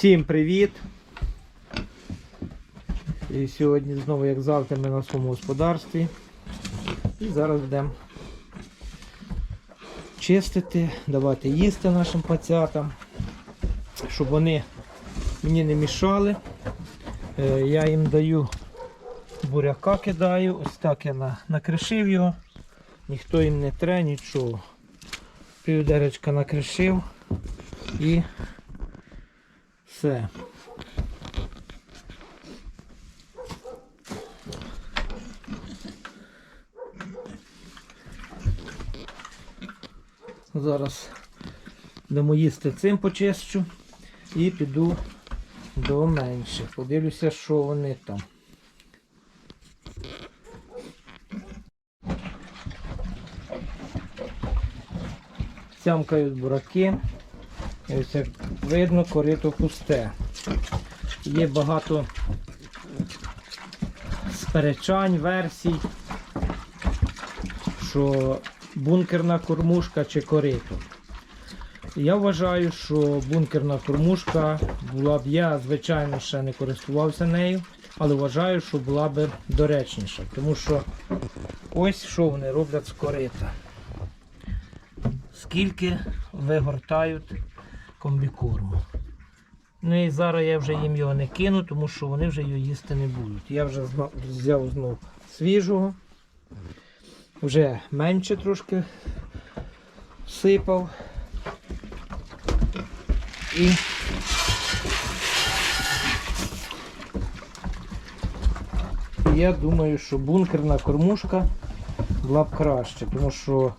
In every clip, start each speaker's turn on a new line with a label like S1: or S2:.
S1: Всім привіт! І сьогодні знову, як завжди, ми на своєму господарстві. І зараз будемо чистити, давати їсти нашим пацятам, щоб вони мені не мішали. Е, Я їм даю буряка кидаю, ось так я накришив його, ніхто їм не тре, нічого. Півдеречка накришив і все. Зараз дамо їсти цим почищу і піду до менших. Подивлюся, що вони там. Сямкають бураки. І як видно, корито пусте. Є багато сперечань, версій, що бункерна кормушка чи корито. Я вважаю, що бункерна кормушка була б, я, звичайно, ще не користувався нею, але вважаю, що була б доречніша. Тому що ось що вони роблять з корита. Скільки вигортають комбікорму. Ну і зараз я вже їм його не кину, тому що вони вже його їсти не будуть. Я вже взяв знов свіжого, вже менше трошки всипав. І я думаю, що бункерна кормушка була б краще, тому що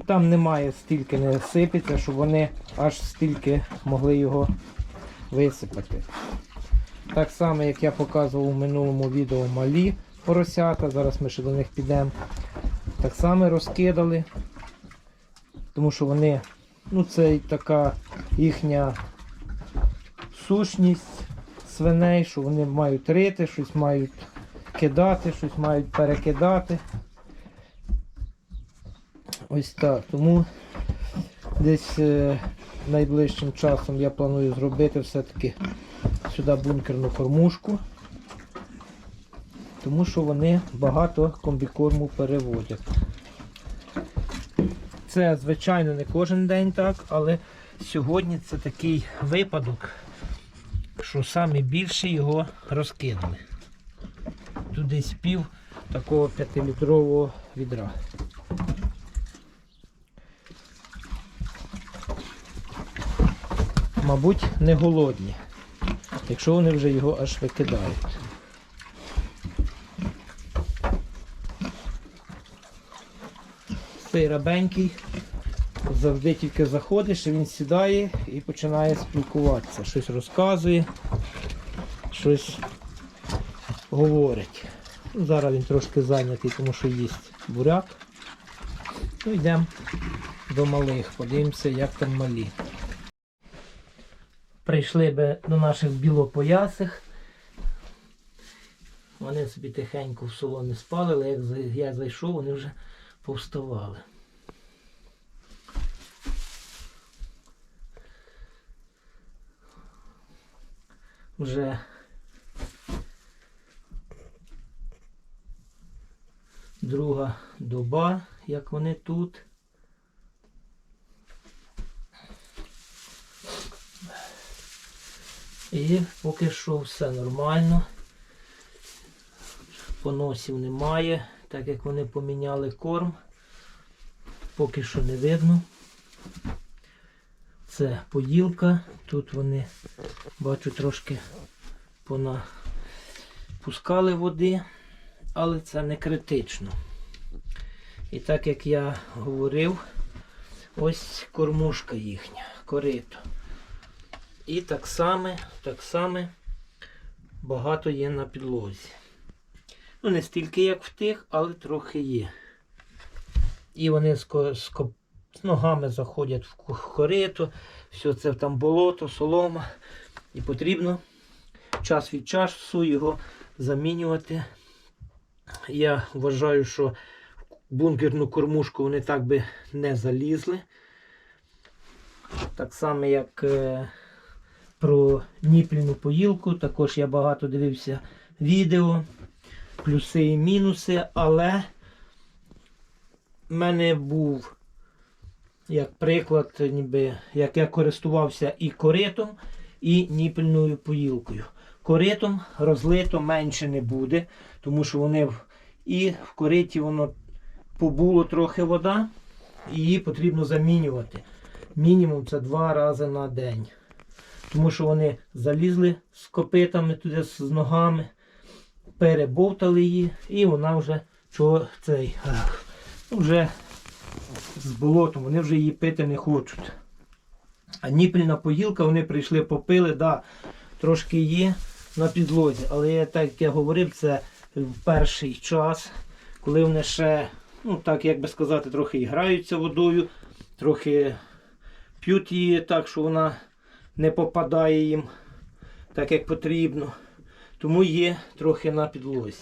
S1: там немає стільки не сипеться, щоб вони аж стільки могли його висипати. Так само, як я показував у минулому відео малі поросята, зараз ми ще до них підемо. Так само розкидали, тому що вони, ну це така їхня сущність свиней, що вони мають рити, щось мають кидати, щось мають перекидати. Ось так. Тому десь е, найближчим часом я планую зробити все-таки сюди бункерну кормушку. Тому що вони багато комбікорму переводять. Це, звичайно, не кожен день так, але сьогодні це такий випадок, що саме більше його розкинули. Тут десь пів такого 5-літрового відра. Мабуть, не голодні, якщо вони вже його аж викидають. Цей рабенький завжди тільки заходиш, і він сідає і починає спілкуватися. Щось розказує, щось говорить. Ну, Зараз він трошки зайнятий, тому що їсть буряк. Ну, йдемо до малих, подивимося, як там малі. Прийшли би до наших білопоясих. Вони собі тихенько в солоні спали, але як я зайшов, вони вже повставали. Вже друга доба, як вони тут. І поки що все нормально. Поносів немає, так як вони поміняли корм. Поки що не видно. Це поділка. Тут вони, бачу, трошки понапускали води, але це не критично. І так як я говорив, ось кормушка їхня, корито. І так само, так само багато є на підлозі. Ну, не стільки, як в тих, але трохи є. І вони з, з, з ногами заходять в корито, все це там болото, солома. І потрібно час від часу його замінювати. Я вважаю, що в бункерну кормушку вони так би не залізли. Так само, як е, про ніпільну поїлку. Також я багато дивився відео, плюси і мінуси, але в мене був як приклад, ніби як я користувався і коритом, і ніпельною поїлкою. Коритом розлито менше не буде, тому що вони і в кориті воно побуло трохи вода, і її потрібно замінювати. Мінімум це два рази на день. Тому що вони залізли з копитами туди з ногами, перебовтали її, і вона вже чого цей вже з болотом, вони вже її пити не хочуть. А ніпельна поїлка, вони прийшли, попили, да, трошки є на підлозі. Але я, так як я говорив, це в перший час, коли вони ще, ну так як би сказати, трохи і граються водою, трохи п'ють її так, що вона не попадає їм так, як потрібно. Тому є трохи на підлозі.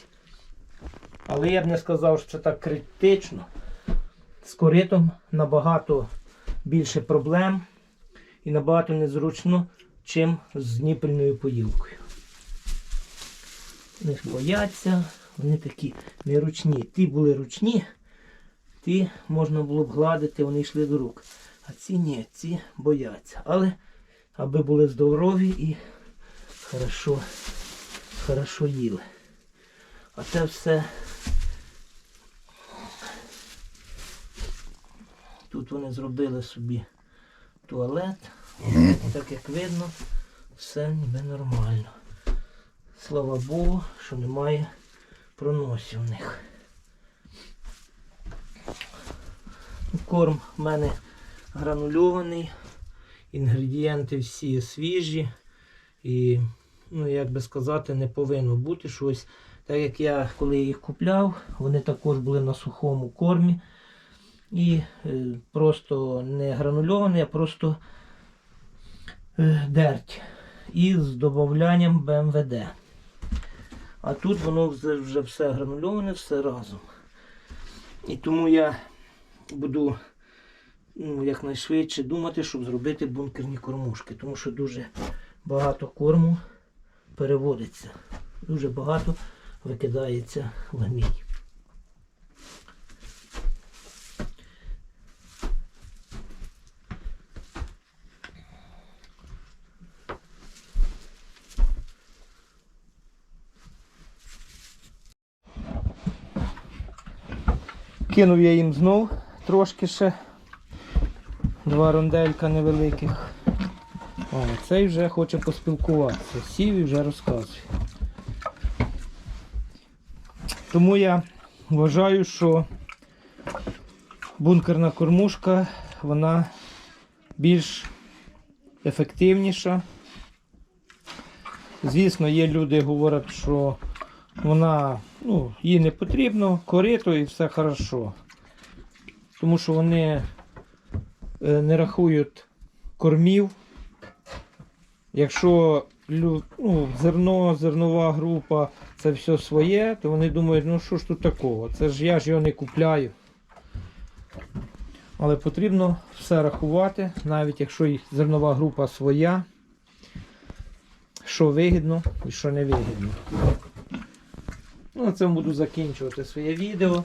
S1: Але я б не сказав, що це так критично. З коритом набагато більше проблем і набагато незручно, чим з ніпельною поїлкою. Вони ж бояться, вони такі неручні. Ті були ручні, ті можна було б гладити, вони йшли до рук. А ці ні, ці бояться. Але аби були здорові і хорошо, хорошо їли. А це все. Тут вони зробили собі туалет. Так як видно, все ніби нормально. Слава Богу, що немає проносів в них. Корм в мене гранульований, інгредієнти всі свіжі. І, ну, як би сказати, не повинно бути щось. Так як я коли їх купляв, вони також були на сухому кормі. І е, просто не гранульований, а просто е, дерть. І з додаванням БМВД. А тут воно вже, вже все гранульоване, все разом. І тому я буду ну, якнайшвидше думати, щоб зробити бункерні кормушки. Тому що дуже багато корму переводиться. Дуже багато викидається в гній. Кинув я їм знов трошки ще. Два ронделька невеликих. О, цей вже хоче поспілкуватися. Сів і вже розказує. Тому я вважаю, що бункерна кормушка вона більш ефективніша. Звісно, є люди, говорять, що вона ну, їй не потрібно, корито і все хорошо. Тому що вони не рахують кормів. Якщо ну, зерно, зернова група, це все своє, то вони думають, ну що ж тут такого? Це ж я ж його не купляю. Але потрібно все рахувати, навіть якщо їх зернова група своя, що вигідно і що не вигідно. Ну, на цьому буду закінчувати своє відео.